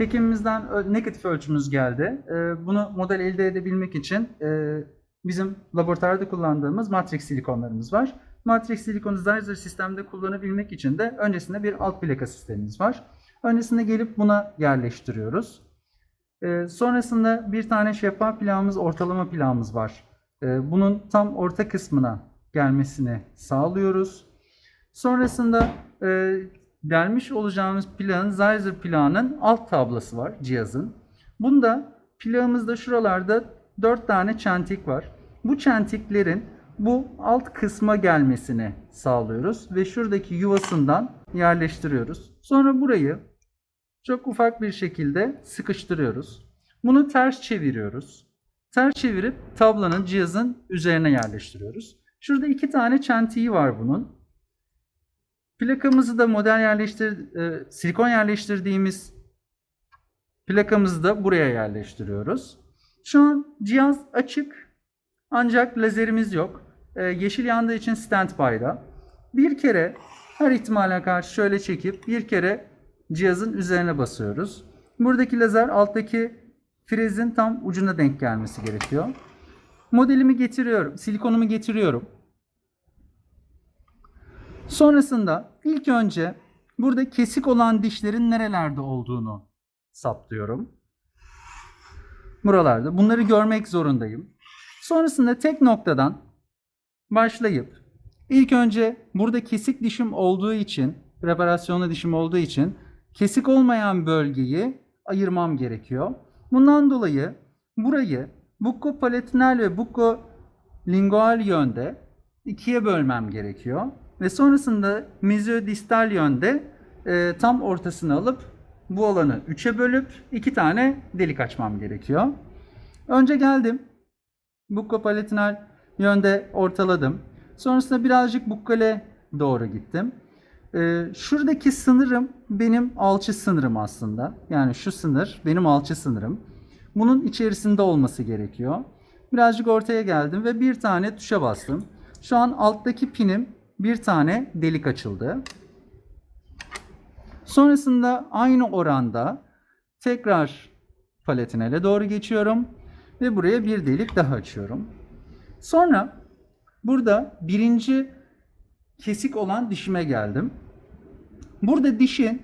Hekimimizden negatif ölçümüz geldi. Ee, Bunu model elde edebilmek için e, bizim laboratuvarda kullandığımız matrix silikonlarımız var. Matrix silikonu Zeiser sistemde kullanabilmek için de öncesinde bir alt plaka sistemimiz var. Öncesinde gelip buna yerleştiriyoruz. Ee, Sonrasında bir tane şeffaf plağımız, ortalama plağımız var. Ee, Bunun tam orta kısmına gelmesini sağlıyoruz. Sonrasında delmiş olacağımız plağın, Zeiser plağının alt tablası var cihazın. Bunda plağımızda şuralarda 4 tane çentik var. Bu çentiklerin bu alt kısma gelmesini sağlıyoruz ve şuradaki yuvasından yerleştiriyoruz. Sonra burayı çok ufak bir şekilde sıkıştırıyoruz. Bunu ters çeviriyoruz. Ters çevirip tablanın cihazın üzerine yerleştiriyoruz. Şurada iki tane çentiği var bunun. Plakamızı da model yerleştir, e, silikon yerleştirdiğimiz plakamızı da buraya yerleştiriyoruz. Şu an cihaz açık ancak lazerimiz yok. E, yeşil yandığı için standby'da. Bir kere her ihtimale karşı şöyle çekip bir kere cihazın üzerine basıyoruz. Buradaki lazer alttaki frezin tam ucuna denk gelmesi gerekiyor. Modelimi getiriyorum, silikonumu getiriyorum. Sonrasında ilk önce burada kesik olan dişlerin nerelerde olduğunu saptıyorum. Buralarda. Bunları görmek zorundayım. Sonrasında tek noktadan başlayıp ilk önce burada kesik dişim olduğu için, preparasyonlu dişim olduğu için kesik olmayan bölgeyi ayırmam gerekiyor. Bundan dolayı burayı buccopalatинal ve buccolingual yönde ikiye bölmem gerekiyor. Ve sonrasında mezodistal yönde e, tam ortasını alıp bu alanı üçe bölüp iki tane delik açmam gerekiyor. Önce geldim. Buccopalatinal yönde ortaladım. Sonrasında birazcık bukkale doğru gittim. Ee, şuradaki sınırım benim alçı sınırım aslında. Yani şu sınır benim alçı sınırım. Bunun içerisinde olması gerekiyor. Birazcık ortaya geldim ve bir tane tuşa bastım. Şu an alttaki pinim bir tane delik açıldı. Sonrasında aynı oranda tekrar palatinele doğru geçiyorum ve buraya bir delik daha açıyorum. Sonra burada birinci kesik olan dişime geldim. Burada dişin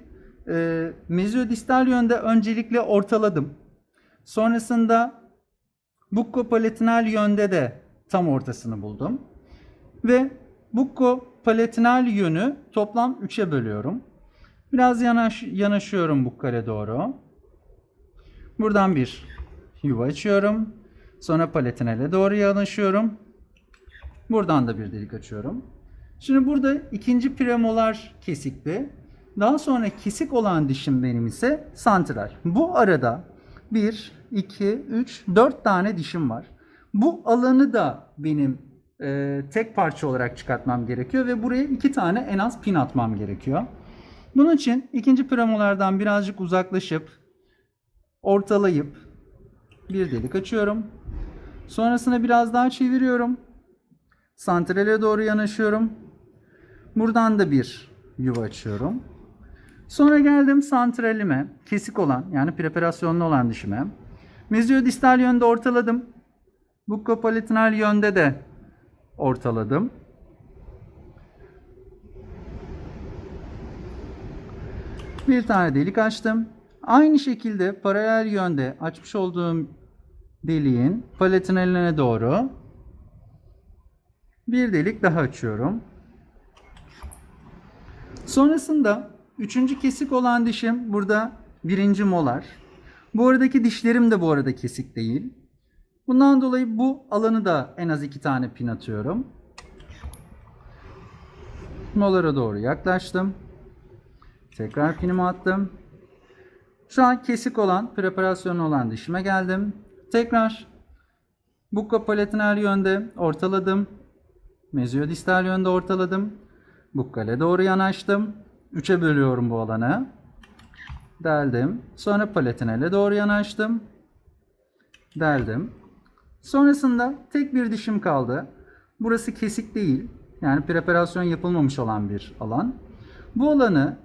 e, mezodistal yönde öncelikle ortaladım. Sonrasında buccopalatinal yönde de tam ortasını buldum. Ve buccopalatinal yönü toplam 3'e bölüyorum. Biraz yanaş, yanaşıyorum bukkale doğru. Buradan bir yuva açıyorum. Sonra palatinale doğru yanaşıyorum. Buradan da bir delik açıyorum. Şimdi burada ikinci premolar kesikti. Daha sonra kesik olan dişim benim ise santral. Bu arada 1, 2, 3, 4 tane dişim var. Bu alanı da benim e, tek parça olarak çıkartmam gerekiyor ve buraya iki tane en az pin atmam gerekiyor. Bunun için ikinci premolardan birazcık uzaklaşıp ortalayıp bir delik açıyorum. Sonrasında biraz daha çeviriyorum. Santrale doğru yanaşıyorum. Buradan da bir yuva açıyorum. Sonra geldim santralime, kesik olan yani preparasyonlu olan dişime. Meziyodistal yönde ortaladım. Buccopalatinal yönde de ortaladım. Bir tane delik açtım. Aynı şekilde paralel yönde açmış olduğum deliğin palatinaline doğru bir delik daha açıyorum. Sonrasında üçüncü kesik olan dişim burada birinci molar. Bu aradaki dişlerim de bu arada kesik değil. Bundan dolayı bu alanı da en az iki tane pin atıyorum. Molara doğru yaklaştım. Tekrar pinimi attım. Şu an kesik olan, preparasyonu olan dişime geldim. Tekrar buccopalatinal yönde ortaladım. Meziyodistal yönde ortaladım. Bukkale doğru yanaştım. 3'e bölüyorum bu alanı. Deldim. Sonra palatinale doğru yanaştım. Deldim. Sonrasında tek bir dişim kaldı. Burası kesik değil. Yani preparasyon yapılmamış olan bir alan. Bu alanı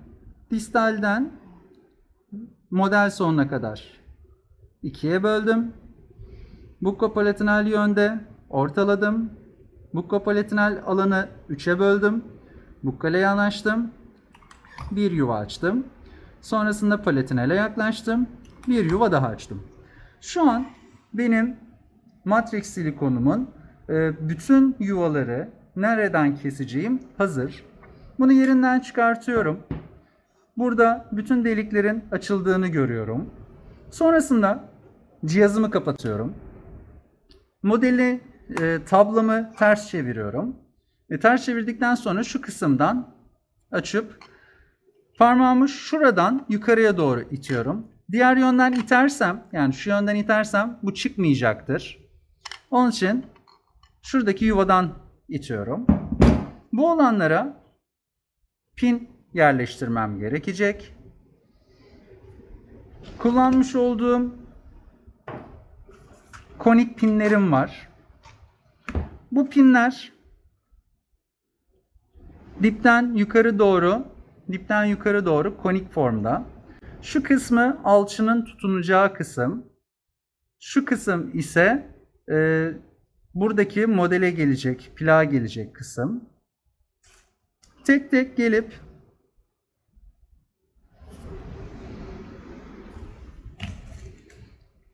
distalden model sonuna kadar ikiye böldüm. Bukkopalatinal yönde ortaladım. Bukkopalatinal alanı 3'e böldüm. Bukkale yanaştım. Bir yuva açtım. Sonrasında palatinale yaklaştım. Bir yuva daha açtım. Şu an benim matrix silikonumun e, bütün yuvaları nereden keseceğim hazır. Bunu yerinden çıkartıyorum. Burada bütün deliklerin açıldığını görüyorum. Sonrasında cihazımı kapatıyorum. Modeli e, tablamı ters çeviriyorum. E, ters çevirdikten sonra şu kısımdan açıp parmağımı şuradan yukarıya doğru itiyorum. Diğer yönden itersem yani şu yönden itersem bu çıkmayacaktır. Onun için şuradaki yuvadan itiyorum. Bu olanlara pin yerleştirmem gerekecek. Kullanmış olduğum konik pinlerim var. Bu pinler dipten yukarı doğru, dipten yukarı doğru konik formda. Şu kısmı alçının tutunacağı kısım. Şu kısım ise e, buradaki modele gelecek, plağa gelecek kısım. Tek tek gelip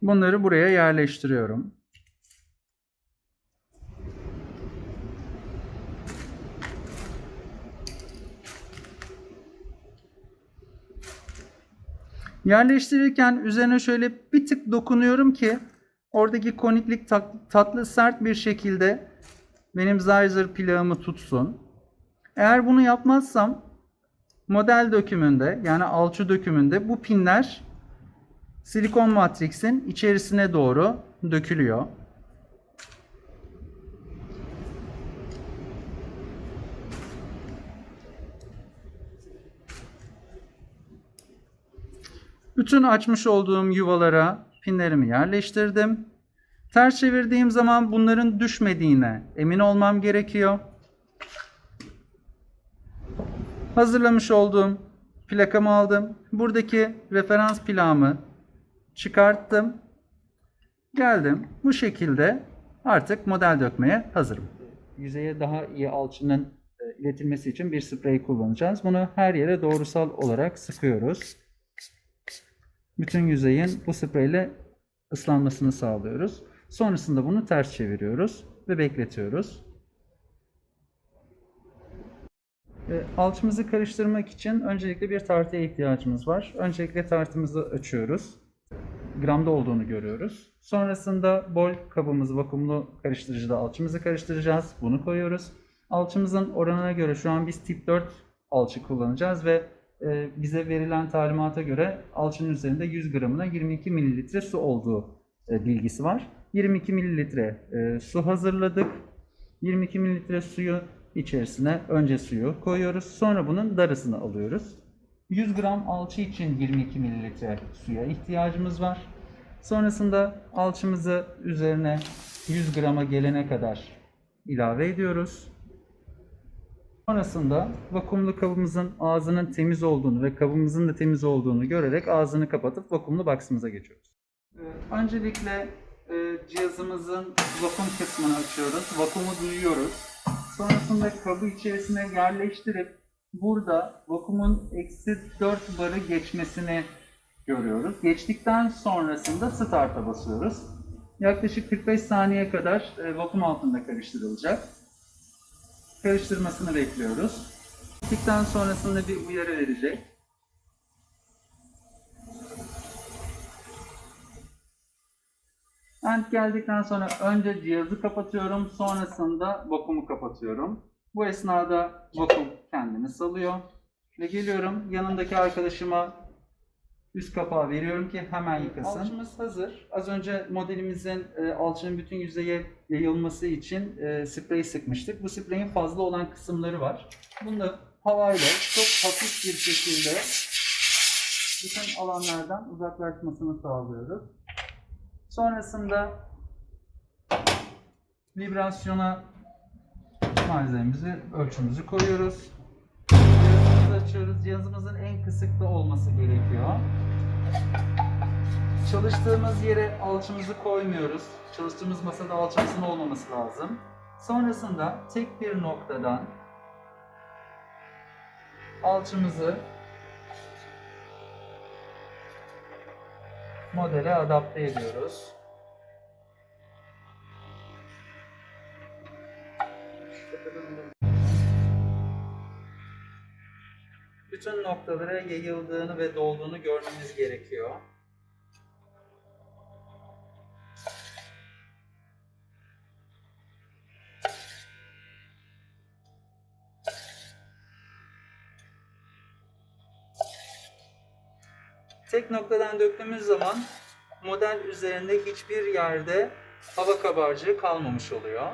bunları buraya yerleştiriyorum. Yerleştirirken üzerine şöyle bir tık dokunuyorum ki oradaki koniklik tat- tatlı sert bir şekilde benim Zeiser plağımı tutsun. Eğer bunu yapmazsam model dökümünde yani alçı dökümünde bu pinler silikon matrixin içerisine doğru dökülüyor. Bütün açmış olduğum yuvalara pinlerimi yerleştirdim. Ters çevirdiğim zaman bunların düşmediğine emin olmam gerekiyor. Hazırlamış olduğum plakamı aldım. Buradaki referans plağımı çıkarttım. Geldim. Bu şekilde artık model dökmeye hazırım. Yüzeye daha iyi alçının e, iletilmesi için bir sprey kullanacağız. Bunu her yere doğrusal olarak sıkıyoruz. Bütün yüzeyin bu spreyle ıslanmasını sağlıyoruz. Sonrasında bunu ters çeviriyoruz ve bekletiyoruz. E, Alçımızı karıştırmak için öncelikle bir tartıya ihtiyacımız var. Öncelikle tartımızı açıyoruz. Gramda olduğunu görüyoruz. Sonrasında bol kabımız vakumlu karıştırıcıda alçımızı karıştıracağız. Bunu koyuyoruz. Alçımızın oranına göre şu an biz tip 4 alçı kullanacağız ve bize verilen talimata göre alçının üzerinde 100 gramına 22 mililitre su olduğu e, bilgisi var. 22 mililitre e, su hazırladık. 22 mililitre suyu içerisine önce suyu koyuyoruz. Sonra bunun darısını alıyoruz. 100 gram alçı için 22 mililitre suya ihtiyacımız var. Sonrasında alçımızı üzerine 100 grama gelene kadar ilave ediyoruz. Sonrasında vakumlu kabımızın ağzının temiz olduğunu ve kabımızın da temiz olduğunu görerek ağzını kapatıp vakumlu box'ımıza geçiyoruz. Ee, Öncelikle e, cihazımızın vakum kısmını açıyoruz. Vakumu duyuyoruz. Sonrasında kabı içerisine yerleştirip burada vakumun eksi 4 barı geçmesini görüyoruz. Geçtikten sonrasında start'a basıyoruz. Yaklaşık 45 saniye kadar e, vakum altında karıştırılacak. Karıştırmasını bekliyoruz. Bittikten sonrasında bir uyarı verecek. Ben geldikten sonra önce cihazı kapatıyorum, sonrasında vakumu kapatıyorum. Bu esnada vakum kendini salıyor. Ve geliyorum yanındaki arkadaşıma üst kapağı veriyorum ki hemen yıkasın. Alçımız hazır. Az önce modelimizin e, alçının bütün yüzeye yayılması için e, sprey sıkmıştık. Bu spreyin fazla olan kısımları var. Bunu da havayla çok hafif bir şekilde bütün alanlardan uzaklaşmasını sağlıyoruz. Sonrasında vibrasyona malzememizi, ölçümüzü koyuyoruz. Açıyoruz. Cihazımızın en kısıkta olması gerekiyor. Çalıştığımız yere alçımızı koymuyoruz. Çalıştığımız masada alçımızın olmaması lazım. Sonrasında tek bir noktadan alçımızı modele adapte ediyoruz. Bütün noktalara yayıldığını ve dolduğunu görmemiz gerekiyor. Tek noktadan döktüğümüz zaman model üzerinde hiçbir yerde hava kabarcığı kalmamış oluyor.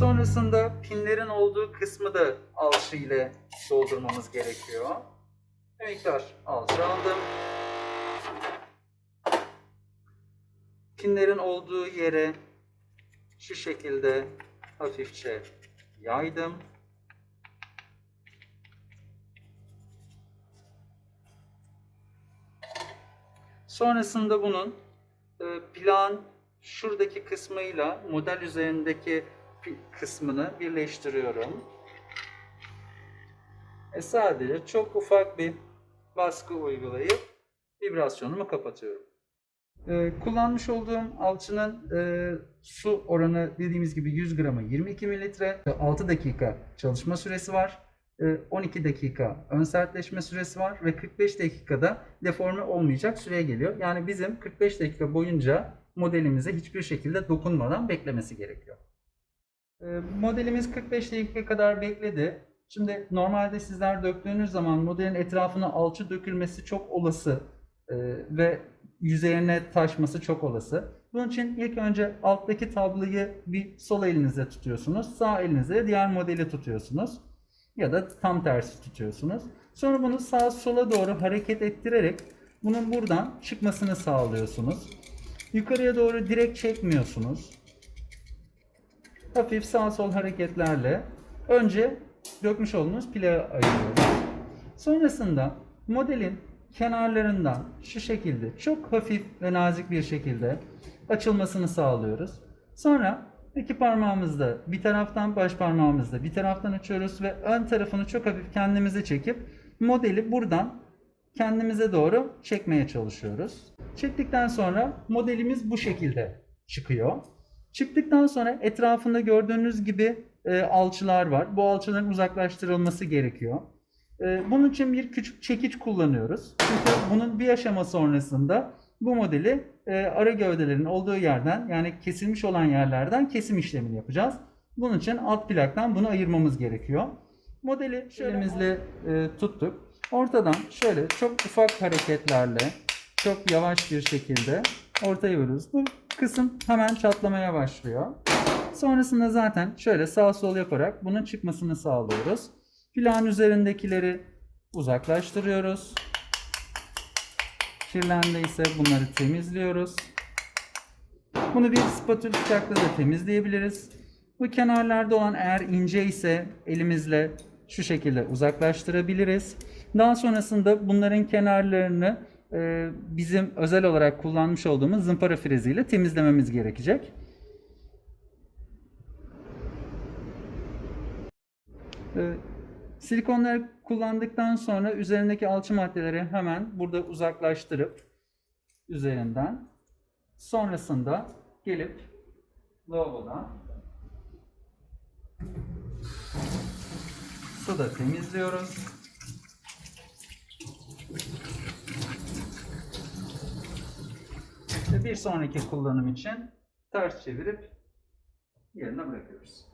Sonrasında pinlerin olduğu kısmı da alçı ile doldurmamız gerekiyor. Bir miktar alçı aldım. Pinlerin olduğu yere şu şekilde hafifçe yaydım. Sonrasında bunun e, plan şuradaki kısmıyla model üzerindeki kısmını birleştiriyorum. E sadece çok ufak bir baskı uygulayıp vibrasyonumu kapatıyorum. Ee, kullanmış olduğum alçının e, su oranı dediğimiz gibi 100 grama 22 mililitre. 6 dakika çalışma süresi var. E, 12 dakika ön sertleşme süresi var ve 45 dakikada deforme olmayacak süreye geliyor. Yani bizim 45 dakika boyunca modelimize hiçbir şekilde dokunmadan beklemesi gerekiyor. E, modelimiz 45 dakika kadar bekledi. Şimdi normalde sizler döktüğünüz zaman modelin etrafına alçı dökülmesi çok olası e, ve yüzeyine taşması çok olası. Bunun için ilk önce alttaki tabloyu bir sol elinizle tutuyorsunuz. Sağ elinizle diğer modeli tutuyorsunuz. Ya da tam tersi tutuyorsunuz. Sonra bunu sağa sola doğru hareket ettirerek bunun buradan çıkmasını sağlıyorsunuz. Yukarıya doğru direkt çekmiyorsunuz. Hafif sağ sol hareketlerle önce dökmüş olduğunuz plağı ayırıyoruz. Sonrasında modelin kenarlarından şu şekilde çok hafif ve nazik bir şekilde açılmasını sağlıyoruz. Sonra iki parmağımızla bir taraftan baş parmağımızla bir taraftan açıyoruz ve ön tarafını çok hafif kendimize çekip modeli buradan kendimize doğru çekmeye çalışıyoruz. Çektikten sonra modelimiz bu şekilde çıkıyor. Çıktıktan sonra etrafında gördüğünüz gibi e, alçılar var. Bu alçıların uzaklaştırılması gerekiyor. E, bunun için bir küçük çekiç kullanıyoruz. Çünkü bunun bir aşama sonrasında bu modeli e, ara gövdelerin olduğu yerden yani kesilmiş olan yerlerden kesim işlemini yapacağız. Bunun için alt plaktan bunu ayırmamız gerekiyor. Modeli elimizle e, tuttuk. Ortadan şöyle çok ufak hareketlerle çok yavaş bir şekilde ortaya vuruyoruz. Bu kısım hemen çatlamaya başlıyor. Sonrasında zaten şöyle sağ sol yaparak bunun çıkmasını sağlıyoruz. Plan üzerindekileri uzaklaştırıyoruz. Kirlendiyse bunları temizliyoruz. Bunu bir spatül bıçakla da temizleyebiliriz. Bu kenarlarda olan eğer ince ise elimizle şu şekilde uzaklaştırabiliriz. Daha sonrasında bunların kenarlarını bizim özel olarak kullanmış olduğumuz zımpara freziyle temizlememiz gerekecek. E, Silikonları kullandıktan sonra üzerindeki alçı maddeleri hemen burada uzaklaştırıp üzerinden sonrasında gelip lavaboda suda temizliyoruz. Bir sonraki kullanım için ters çevirip yerine bırakıyoruz.